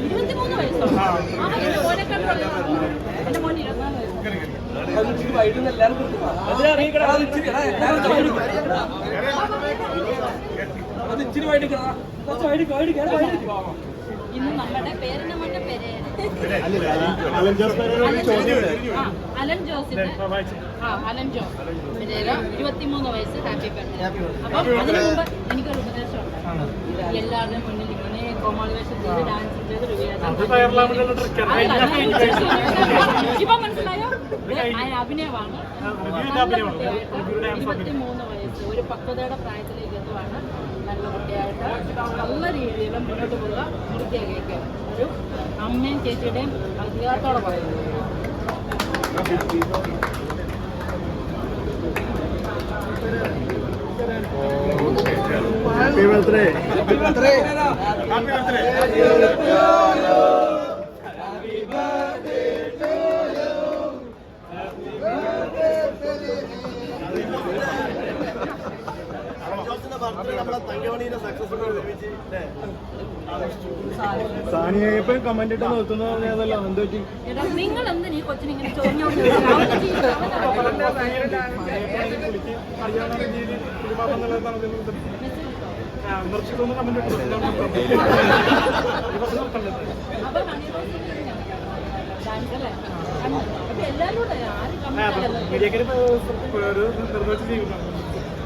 ഇരുപത്തിമൂന്ന് വയസ്സോ എന്റെ മോൻ ഇരുപത്തിനാല് വയസ്സ് ഇന്ന് നമ്മുടെ പേര് അലൻ ജോസിന്റെ ആ അലൻ ജോസ് പെരേര ഇരുപത്തിമൂന്ന് വയസ്സ് ഹാപ്പി ബർത്ത്ഡേ. അപ്പം അതിനു മുമ്പ് എനിക്കൊരു ഉപദേശമുണ്ട് എല്ലാവരുടെയും മുന്നിൽ ഇങ്ങനെ കോമാളി വേഷം ചെയ്ത് ഡാൻസ് ചെയ്ത് ഇപ്പൊ മനസ്സിലായോ? ആ അഭിനയമാണ്. ഇരുപത്തിമൂന്ന് വയസ്സ്. ഒരു പക്വതയുടെ പ്രായത്തിലേക്ക് എത്തുവാണ് നല്ല കുട്ടിയായിട്ട്. നല്ല രീതിയിൽ മുന്നോട്ട് പോകുക വൃത്തിയാക്കിയേക്കുക ഒരു അമ്മയും ചേച്ചിയുടെയും അധികാരത്തോടെ പറയുന്നത് Viva el 3. Viva el 3. സാനിയെ. എപ്പോഴും കമന്റ് ഇട്ട് നിർത്തുന്നത് ഏതല്ലോ എന്ത് പറ്റി? നിങ്ങൾ കൊച്ചിനെ ഇങ്ങനെ കമന്റ് ഇട്ടില്ല ഒരു നിർവഹിച്ച് ജീവിക്കണം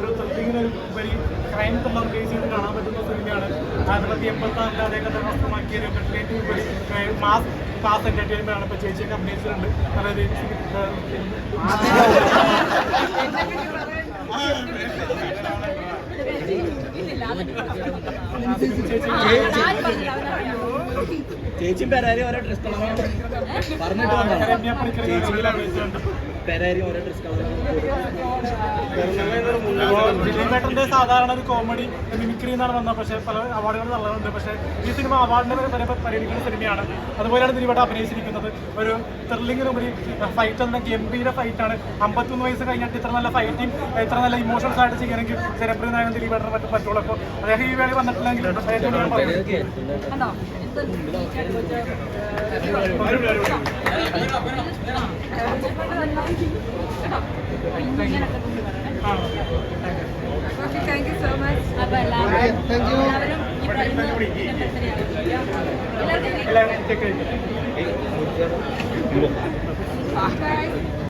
ഒരു ഉപരി ക്രൈം ത്രില്ലർ ബേസ് ചെയ്ത് കാണാൻ പറ്റുന്ന സിനിമയാണ് ആയിരത്തി തൊള്ളായിരത്തി എൺപത്തി ആറിൽ അതേ കഥ വസ്ത്രമാക്കിയ ഒരു entertainment ഉപരി മാസ് ക്ലാസ് എന്റർടൈൻമെന്റ് ആണ് ഇപ്പൊ ചേച്ചിയൊക്കെ അഭിനയിച്ചിട്ടുണ്ട് അതായത് ചേച്ചിയും പെരാരി ഓരോ ഡ്രസ് കളറാണ് പറഞ്ഞിട്ട് ചേച്ചി പെരാരി ഓരോ ഡ്രസ് കളറാണ് ദിലീപേട്ടന്റെ സാധാരണ ഒരു കോമഡി മിമിക്രി എന്നാണ് വന്നത്. പക്ഷേ പല അവാർഡുകൾ നല്ലതുണ്ട് പക്ഷേ ഈ സിനിമ അവാർഡിനെ വരെ പരിഗണിക്കുന്ന സിനിമയാണ് അതുപോലെയാണ് ദിലീപേട്ട അഭിനയിച്ചിരിക്കുന്നത്. ഒരു ത്രില്ലിങ്ങിനുപരി ഫൈറ്റ് എന്ന ഗംഭീര ഫൈറ്റാണ് അമ്പത്തൊന്ന് വയസ്സ് കഴിഞ്ഞിട്ട് ഇത്ര നല്ല ഫൈറ്റിംഗ് ഇത്ര നല്ല ഇമോഷൻസ് ആയിട്ട് ചെയ്യണമെങ്കിൽ ജനപ്രിയ നായകൻ ദിലീപേട്ടനെ പറ്റും പറ്റുള്ളൂ അപ്പോൾ അദ്ദേഹം ഈ വേളയിൽ വന്നിട്ടില്ലെങ്കിൽ ഏറ്റവും അപ്പൊ എല്ലാവരും എല്ലാവരും ഈ പറയുന്ന എല്ലാവർക്കും.